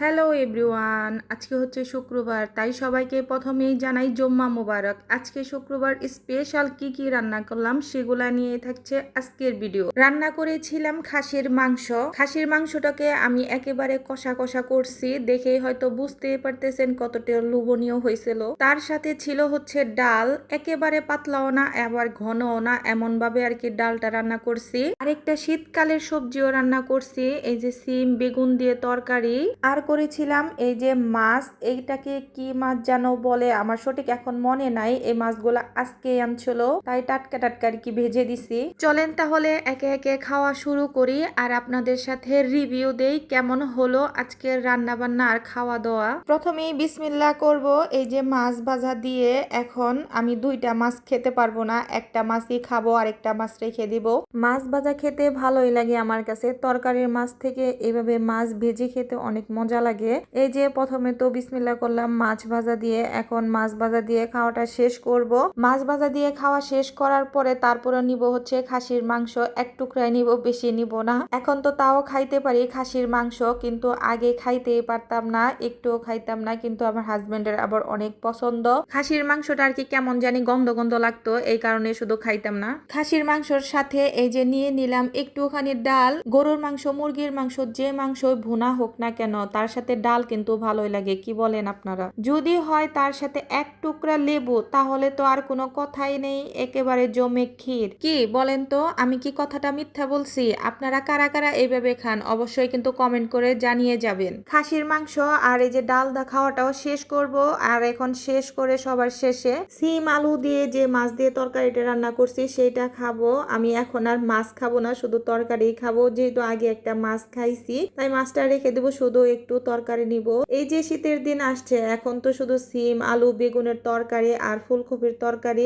Hello everyone, আজকে হচ্ছে শুক্রবার, তাই সবাইকে প্রথমেই জানাই জম্মা মোবারক। আজকে শুক্রবার স্পেশাল কি কি রান্না করলাম সেগুলা নিয়ে থাকছে আজকের ভিডিও। রান্না করেছিলাম খাসির মাংস। খাসির মাংসটাকে আমি একেবারে কষা কষা করছি দেখে হয়তো বুঝতে পারতেছেন কতটা লোভনীয় হয়েছিল। তার সাথে ছিল হচ্ছে ডাল, একেবারে পাতলাও না, আবার ঘনও না এমন ভাবে আর কি ডালটা রান্না করছি। আরেকটা শীতকালের সবজিও রান্না করছি, এই যে সিম, বেগুন দিয়ে তরকারি। আর করেছিলাম, এই যে মাছ, এইটাকে কি মাছ যেন বলে, আমার সঠিক এখন মনে নাই, এই মাছগুলো আজকে আনছিল, তাই টাটকা টাটকা আর কি ভেজে দিছি। চলেন তাহলে একে একে খাওয়া শুরু করি আর আপনাদের সাথে রিভিউ দেই কেমন হলো আজকের রান্না বান্না আর খাওয়া দাওয়া। প্রথমেই বিসমিল্লা করব, এই যে মাছ ভাজা দিয়ে এখন আমি দুইটা মাছ খেতে পারব না, একটা মাছই খাব আর একটা মাছ রেখে দিব। মাছ ভাজা খেতে ভালোই লাগে আমার কাছে, তরকারির মাছ থেকে এভাবে মাছ ভেজে খেতে অনেক মজা লাগে। এই যে প্রথমে তো বিসমিল্লা করলাম, মাছ ভাজা দিয়ে, এখন মাছ ভাজা দিয়ে খাওয়াটা শেষ করব। মাছ ভাজা দিয়ে খাওয়া শেষ করার পরে তারপরে নিব হচ্ছে খাসির মাংস, এক টুকরাই নিব, বেশি নিব না। এখন তো তাও খাইতে পারি খাসির মাংস, কিন্তু আগে খাইতেই পারতাম না, একটুও খাইতাম না, কিন্তু আমার হাজবেন্ডের আবার অনেক পছন্দ। খাসির মাংসটা আর কি কেমন জানি গন্ধ গন্ধ লাগতো, এই কারণে শুধু খাইতাম না। খাসির মাংসর সাথে এই যে নিয়ে নিলাম একটুখানি ডাল, গরুর মাংস, মুরগির মাংস, যে মাংস ভুনা হোক না কেন, তার সাথে ডাল কিন্তু ভালোই লাগে, কি বলেন আপনারা? যদি হয় তার সাথে এক টুকরা লেবু, তাহলে তো আর কোনো কথাই নেই, একেবারে জমে ক্ষীর। কি বলেন তো? আমি কি কথাটা মিথ্যা বলছি? আপনারা কারা কারা এইভাবে খান, অবশ্যই কিন্তু কমেন্ট করে জানিয়ে যাবেন। খাসির মাংস আর এই যে ডাল খাওয়াটাও শেষ করব, আর এখন শেষ করে সবার শেষে সিম আলু দিয়ে যে মাছ দিয়ে তরকারিটা রান্না করছি, সেইটা খাব। আমি এখন আর মাছ খাব না, শুধু তরকারি খাব, যেহেতু আগে একটা মাছ খাইছি, তাই মাছটা রেখে দেবো, শুধু একটু তরকারি নিব। এই যে শীতের দিন আসছে, এখন তো শুধু সিম, আলু, বেগুনের তরকারি আর ফুলকপির তরকারি,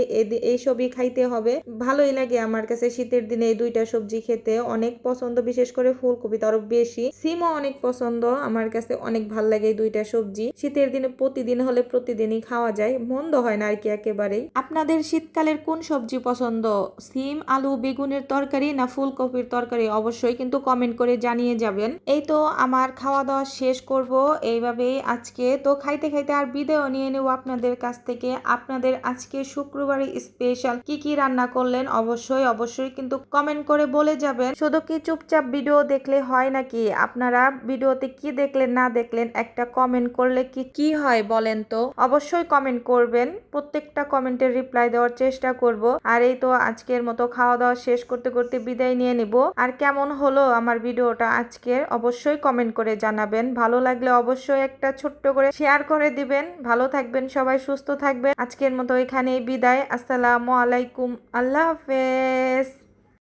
এই সবই খাইতে হবে। ভালোই লাগে আমার কাছে শীতের দিনে এই দুইটা সবজি খেতে। অনেক পছন্দ, বিশেষ করে ফুলকপি তো আরও বেশি। সিমও অনেক পছন্দ, আমার কাছে অনেক ভালো লাগে এই দুইটা সবজি। শীতের দিনে প্রতিদিন হলে প্রতিদিনই খাওয়া যায়, মন্দ হয় না আর কি একেবারেই। আপনাদের শীতকালের কোন সবজি পছন্দ? সিম, আলু, বেগুনের তরকারি না ফুলকপির তরকারি? অবশ্যই কিন্তু কমেন্ট করে জানিয়ে যাবেন। এই তো আমার খাওয়া দাওয়া শেষ করব। এইভাবেই আজকে তো খাইতে খাইতে আর বিদায় নিয়ে নেব আপনাদের কাছ থেকে। আপনাদের আজকে শুক্রবারে স্পেশাল কি কি রান্না করলেন অবশ্যই অবশ্যই কিন্তু কমেন্ট করে বলে যাবেন। শুধু কি চুপচাপ ভিডিও দেখলে হয় নাকি? আপনারা ভিডিওতে কি দেখলেন, না দেখলেন, একটা কমেন্ট করলে কি কি হয় বলেন তো? অবশ্যই কমেন্ট করবেন। প্রত্যেকটা কমেন্টের রিপ্লাই দেওয়ার চেষ্টা করব। আর এই তো আজকের মতো খাওয়া দাওয়া শেষ করতে করতে বিদায় নিয়ে নিব। আর কেমন হলো আমার ভিডিওটা আজকের? অবশ্যই কমেন্ট করে জানাবেন। ভালো লাগলে অবশ্যই একটা ছোট্ট করে শেয়ার করে দিবেন। ভালো থাকবেন সবাই, সুস্থ থাকবেন। আজকের মতো এখানেই বিদায়। আসসালামু আলাইকুম। আল্লাহ হাফেজ।